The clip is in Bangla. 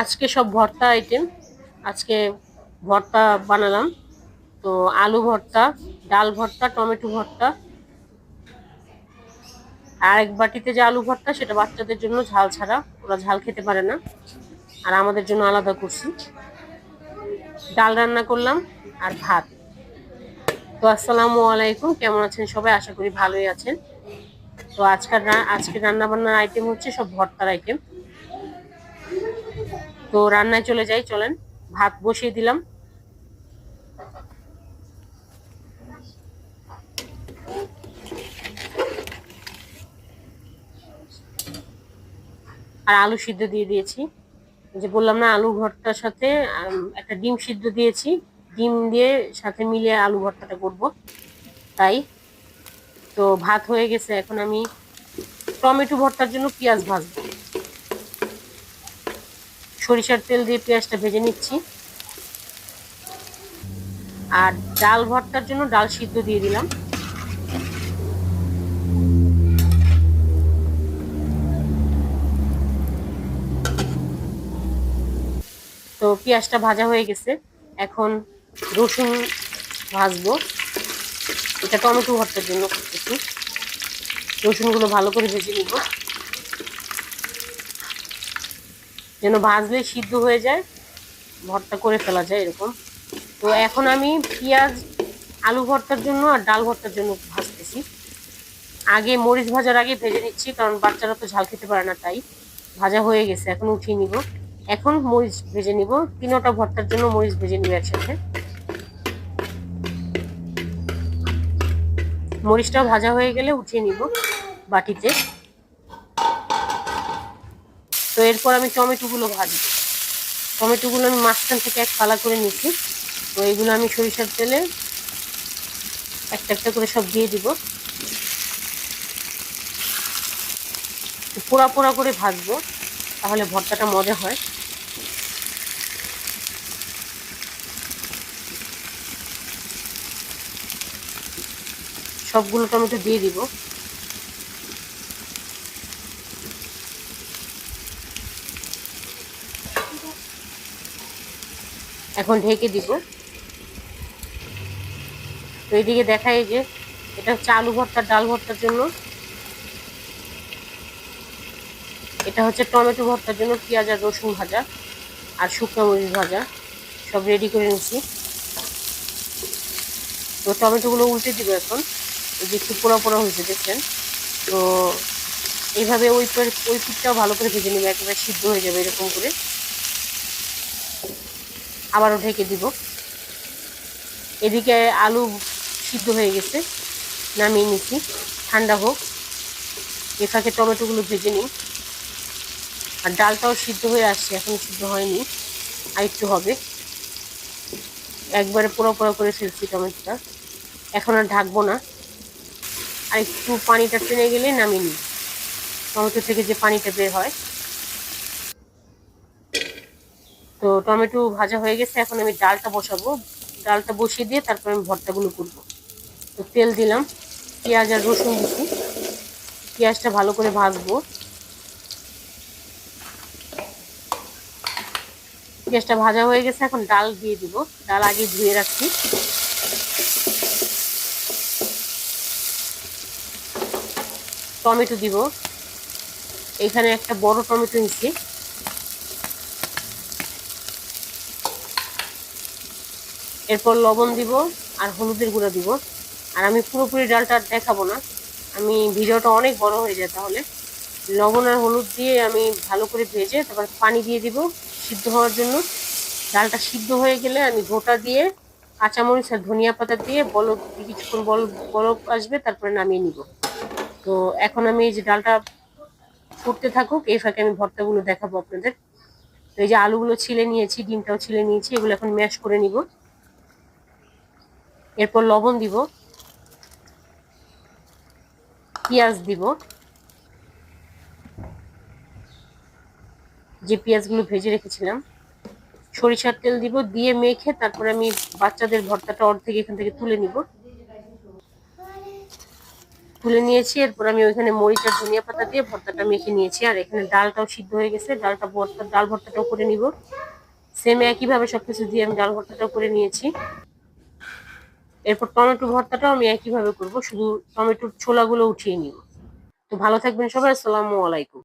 আজকে সব ভর্তা আইটেম আজকে ভর্তা বানালাম। তো আলু ভর্তা, ডাল ভর্তা, টমেটো ভর্তা। আর এক বাটিতে যে আলু ভর্তা, সেটা বাচ্চাদের জন্য ঝাল ছাড়া। ওরা ঝাল খেতে পারে না। আর আমাদের জন্য আলাদা করছি ডাল রান্না করলাম আর ভাত। তো আসসালামু আলাইকুম। কেমন আছেন সবাই? আশা করি ভালোই আছেন। তো আজকের আজকে রান্নাবান্নার আইটেম হচ্ছে সব ভর্তার আইটেম তো রান্নায় চলে যাই, চলেন। ভাত বসিয়ে দিলাম। আর আলু সিদ্ধ দিয়ে দিয়েছি। যে বললাম না, আলু ভর্তার সাথে একটা ডিম সিদ্ধ দিয়েছি। ডিম দিয়ে সাথে মিলিয়ে আলু ভর্তাটা করব। তাই। তো ভাত হয়ে গেছে। এখন আমি টমেটো ভর্তার জন্য পেঁয়াজ ভাজবো। সরিষার তেল দিয়ে পেঁয়াজটা ভেজে নিচ্ছি। আর ডাল ভর্তার জন্য ডাল সিদ্ধ দিয়ে দিলাম। তো পেঁয়াজটা ভাজা হয়ে গেছে। এখন রসুন ভাজবো। এটা টমেটো ভর্তার জন্য রসুনগুলো ভালো করে ভেজে নিব। যেন ভাজলে সিদ্ধ হয়ে যায়, ভর্তা করে ফেলা যায় এরকম। তো এখন আমি পেঁয়াজ, আলু ভর্তার জন্য আর ডাল ভর্তার জন্য ভাজতেছি। আগে মরিচ ভাজার আগে ভেজে নিচ্ছি, কারণ বাচ্চারা তো ঝাল খেতে পারে না, তাই ভাজা হয়ে গেছে, এখন উঠিয়ে নিব। এখন মরিচ ভেজে নিব, তিনোটা ভর্তার জন্য মরিচ ভেজে নিব একসাথে। মরিচটাও ভাজা হয়ে গেলে উঠিয়ে নিব বাটিতে। তো এরপর আমি টমেটোগুলো ভাজি। টমেটোগুলো আমি মাঝখান থেকে এক ফালা করে নিচ্ছি। তো এগুলো আমি সরিষার তেলে একটা একটা করে সব দিয়ে দিব। পোড়া পোড়া করে ভাজবো, তাহলে ভর্তাটা মজা হয়। সবগুলো টমেটো দিয়ে দিব। এখন ঢেকে দিব। তো এইদিকে দেখাই যে এটা হচ্ছে আলু ভর্তার ডাল ভর্তার জন্য। এটা হচ্ছে টমেটো ভর্তার জন্য পেঁয়াজ আর রসুন ভাজা আর শুকনো মরিচ ভাজা। সব রেডি করে নিচ্ছি। তো টমেটোগুলো উল্টে দিব এখন। এই যে একটু পোড়া পোড়া হয়েছে, দেখছেন? তো এইভাবে ওই ওই পিঠটাও ভালো করে ভেজে নেবে, একেবারে সিদ্ধ হয়ে যাবে এরকম করে। আবারও ঢেকে দিব। এদিকে আলু সিদ্ধ হয়ে গেছে, নামিয়ে নিচ্ছি। ঠান্ডা হোক, এ ফাঁকে টমেটোগুলো ভেজে নিই। আর ডালটাও সিদ্ধ হয়ে আসছে, এখন সিদ্ধ হয়নি, আর একটু হবে। একবারে পোড়া পোড়া করে ফেলছি টমেটোটা। এখন আর ঢাকবো না। আর একটু পানিটা টেনে গেলে নামিয়ে নিই। টমেটো থেকে যে পানিটা বের হয় তো টমেটো ভাজা হয়ে গেছে, এখন আমি ডালটা বসাবো। ডালটা বসিয়ে দিয়ে তারপর আমি ভর্তাগুলো করব। তো তেল দিলাম, পেঁয়াজ আর রসুন দিচ্ছি পেঁয়াজটা ভালো করে ভাজবো। পেঁয়াজটা ভাজা হয়ে গেছে, এখন ডাল দিয়ে দিব। ডাল আগে ধুয়ে রাখছি। টমেটো দিব। এখানে একটা বড় টমেটো নিচ্ছি। এরপর লবণ দিব আর হলুদের গুঁড়া দিব। আর আমি পুরোপুরি ডালটা দেখাবো না। আমি ভিডিওটা অনেক বড় হয়ে যায় তাহলে। লবণ আর হলুদ দিয়ে আমি ভালো করে ভেজে তারপর পানি দিয়ে দিব সিদ্ধ হওয়ার জন্য। ডালটা সিদ্ধ হয়ে গেলে আমি গোটা দিয়ে কাঁচামরিচ আর ধনিয়া পাতা দিয়ে বলক কিছুক্ষণ বল, বলক আসবে তারপরে নামিয়ে নিব। তো এখন আমি এই যে ডালটা ফুটতে থাকুক এই ফাঁকে আমি ভর্তাগুলো দেখাবো আপনাদের। তো এই যে আলুগুলো ছিলে নিয়েছি, ডিমটাও ছিলে নিয়েছি, এগুলো এখন ম্যাশ করে নিব। এরপর লবণ দিব, পেঁয়াজ দিব। যে পেঁয়াজগুলো ভেজে রেখেছিলাম, সরিষার তেল দিব, দিয়ে মেখে তারপরে আমি বাচ্চাদের ভর্তাটা অর্ধেক এখান থেকে তুলে নিব। তুলে নিয়েছি, এরপর আমি ওইখানে মরিচ আর ধনিয়া পাতা দিয়ে ভর্তাটা মেখে নিয়েছি। আর এখানে ডালটাও সিদ্ধ হয়ে গেছে, ডালটা ভর্তা, ডাল ভর্তাটাও করে নিব। সেম একইভাবে সবকিছু দিয়ে আমি ডাল ভর্তাটাও করে নিয়েছি। এরপর টমেটো ভর্তাটাও আমি একইভাবে করব, শুধু টমেটোর ছোলাগুলো উঠিয়ে নিব। তো ভালো থাকবেন সবাই, আসসালামু আলাইকুম।